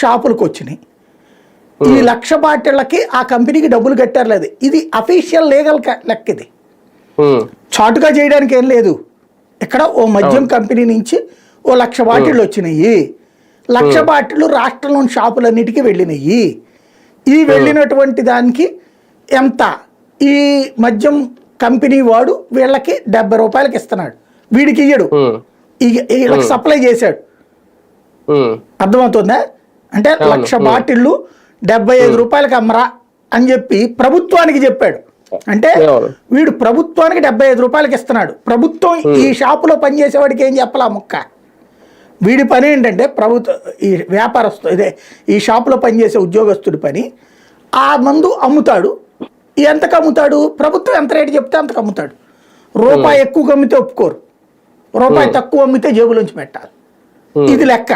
షాపులకు వచ్చినాయి ఈ లక్ష బాటిళ్ళకి ఆ కంపెనీకి డబ్బులు కట్టారు లేదు ఇది అఫీషియల్ లీగల్ లెక్క ఇది చాటుగా చేయడానికి ఏం లేదు. ఇక్కడ ఓ మద్యం కంపెనీ నుంచి ఓ లక్ష బాటిళ్ళు వచ్చినాయి లక్ష బాటిళ్ళు రాష్ట్రంలోని షాపులన్నిటికీ వెళ్ళినాయి. ఈ వెళ్ళినటువంటి దానికి ఎంత? ఈ మద్యం కంపెనీ వాడు వీళ్ళకి డెబ్బై రూపాయలకి ఇస్తున్నాడు. వీడికి ఇయ్యడు. వీళ్ళకి సప్లై చేశాడు. అర్థమవుతుందా? అంటే లక్ష బాటిళ్ళు డెబ్బై ఐదు రూపాయలకి అమ్మరా అని చెప్పి ప్రభుత్వానికి చెప్పాడు. అంటే. వీడు ప్రభుత్వానికి డెబ్బై ఐదు రూపాయలకి ఇస్తున్నాడు. ప్రభుత్వం ఈ షాపులో పనిచేసేవాడికి ఏం చెప్పాలా ముక్క? వీడి పని ఏంటంటే ప్రభుత్వ ఈ వ్యాపారస్తు ఇదే ఈ షాపులో పనిచేసే ఉద్యోగస్తుడి పని ఆ మందు అమ్ముతాడు. ఎంతకు అమ్ముతాడు? ప్రభుత్వం ఎంత రేటు చెప్తే అంతకు అమ్ముతాడు. రూపాయి ఎక్కువ అమ్మితే ఒప్పుకోరు. రూపాయి తక్కువ అమ్మితే జేబులోంచి పెట్టాలి. ఇది లెక్క.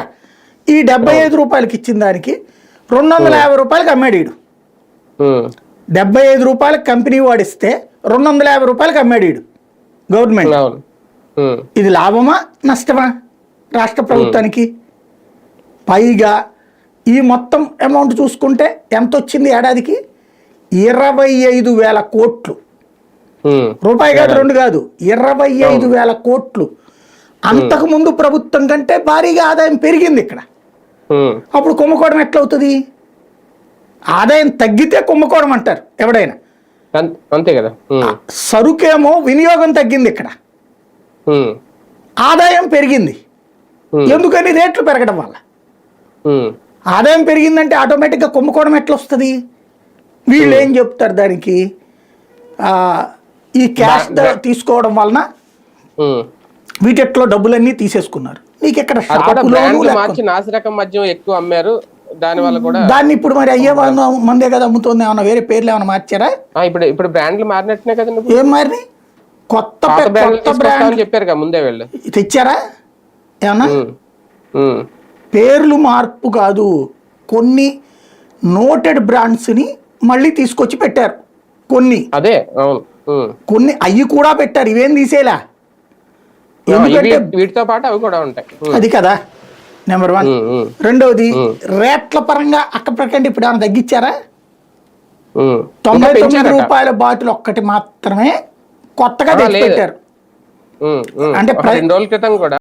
ఈ డెబ్బై ఐదు రూపాయలకి ఇచ్చిన దానికి రెండు వందల యాభై రూపాయలకి అమ్మాడు వీడు ఉమ్, డెబ్బై ఐదు రూపాయలకి కంపెనీ వాడిస్తే రెండు వందల యాభై రూపాయలకి అమ్మాడు వీడు గవర్నమెంట్ ఇది లాభమా నష్టమా రాష్ట్ర ప్రభుత్వానికి? పైగా ఈ మొత్తం అమౌంట్ చూసుకుంటే ఎంత వచ్చింది ఏడాదికి? ఇరవై ఐదు వేల కోట్లు. రూపాయి కాదు రెండు కాదు. ఇరవై ఐదు వేల కోట్లు. అంతకుముందు ప్రభుత్వం కంటే భారీగా ఆదాయం పెరిగింది ఇక్కడ. అప్పుడు కుంభకోణం ఎట్లవుతుంది? ఆదాయం తగ్గితే కుంభకోణం అంటారు ఎవడైనా. అంత- కదా. సరుకేమో వినియోగం తగ్గింది ఇక్కడ. ఆదాయం పెరిగింది. ఎందుకని రేట్లు పెరగడం వల్ల? ఆదాయం పెరిగిందంటే ఆటోమేటిక్గా కుంభకోణం ఎట్లా వస్తుంది వీళ్ళు ఏం చెప్తారు దానికి? ఈ క్యాష్ తీసుకోవడం వలన. వీటిట్లో డబ్బులన్నీ తీసేసుకున్నారు. నీకు ఎక్కడ మార్చి నాసిరకం మద్యం ఎక్కువ అమ్మారు. దాని వల్ల కూడా దాన్ని ఇప్పుడు మరి అయ్యే వాళ్ళు మందే కదా అమ్ముతుంది. ఏమన్నా వేరే పేర్లు ఏమైనా మార్చారా? ఇప్పుడు ఇప్పుడు బ్రాండ్లు మారినట్టునే కదండి ఇప్పుడు. ఏం మారినాయి? కొత్త కొత్త బ్రాండ్ చెప్పారు కదా ముందే వీళ్ళు. తెచ్చారా? ఏమన్నా? పేర్లు మార్పు కాదు. కొన్ని నోటెడ్ బ్రాండ్స్ని మళ్ళీ తీసుకొచ్చి పెట్టారు. కొన్ని. అదే. కొన్ని అయ్యి కూడా పెట్టారు. ఇవేం తీసేలా? వీటితో పాటు అవి కూడా ఉంటాయి అది కదా నెంబర్ వన్ రెండవది రేట్ల పరంగా అక్క ప్రకంటే ఇప్పుడు ఏమైనా తగ్గించారా. తొంభై తొమ్మిది. రూపాయల బాటిల్ ఒక్కటి మాత్రమే కొత్తగా తెచ్చి. పెట్టారు. అంటే రెండు రోజుల క్రితం కూడా